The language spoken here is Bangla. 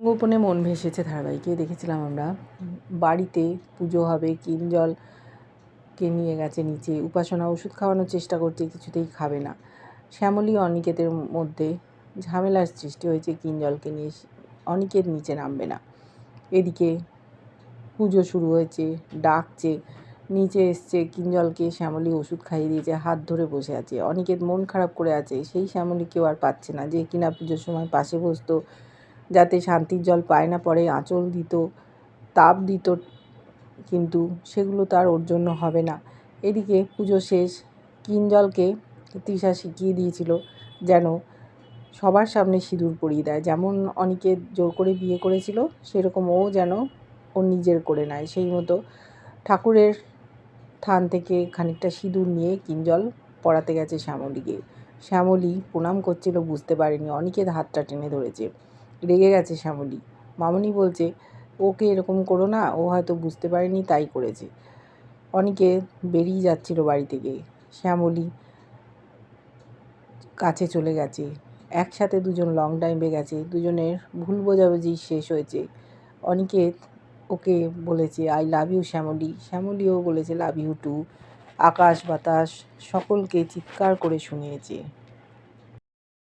গোপনে মন ভেসেছে ধারাবাহিকে, দেখেছিলাম আমরা। বাড়িতে পুজো হবে কিঞ্জলকে নিয়ে গেছে নিচে, উপাসনা, ওষুধ খাওয়ানোর চেষ্টা করছে, কিছুতেই খাবে না। শ্যামলী অনিকেতের মধ্যে ঝামেলার সৃষ্টি হয়েছে কিঞ্জলকে নিয়ে অনিকেত নিচে নামবে না। এদিকে পুজো শুরু হয়েছে, ডাকছে, নিচে এসছে কিঞ্জলকে শ্যামলী ওষুধ খাইয়ে দিয়েছে, হাত ধরে বসে আছে। অনিকেত মন খারাপ করে আছে, সেই শ্যামলী কেউ আর পাচ্ছে না যে কিনা পুজোর সময় পাশে বসতো যাতে শান্তির জল পায় না, পরে আঁচল দিত, তাপ দিত, কিন্তু সেগুলো তার ওর জন্য হবে না। এদিকে পুজো শেষ, কিঞ্জলকে তৃষা শিখিয়ে দিয়েছিল যেন সবার সামনে সিঁদুর পরিয়ে দেয়। যেমন অনেকে জোর করে বিয়ে করেছিল, সেরকম ও যেন ওর নিজের করে নেয়। সেই মতো ঠাকুরের থান থেকে খানিকটা সিঁদুর নিয়ে কিঞ্জল পড়াতে গেছে শ্যামলীকে। শ্যামলী প্রণাম করছিল, বুঝতে পারেনি। অনেকের হাতটা টেনে ধরেছে। রেগে গেছে শ্যামলী। মামনি বলছে, ওকে এরকম করো না, ও হয়তো বুঝতে পারেনি, তাই করেছে। অনেকে বেরিয়ে যাচ্ছিল বাড়ি থেকে। শ্যামলী কাছে চলে গেছে। একসাথে দুজন লং ড্রাইভে গেছে। দুজনের ভুল বোঝাবুঝি শেষ হয়েছে। অনিকেত ওকে বলেছে আই লাভ ইউ শ্যামলী। শ্যামলীও বলেছে লাভ ইউ টু আকাশ, বাতাস, সকলকে চিৎকার করে শুনিয়েছে।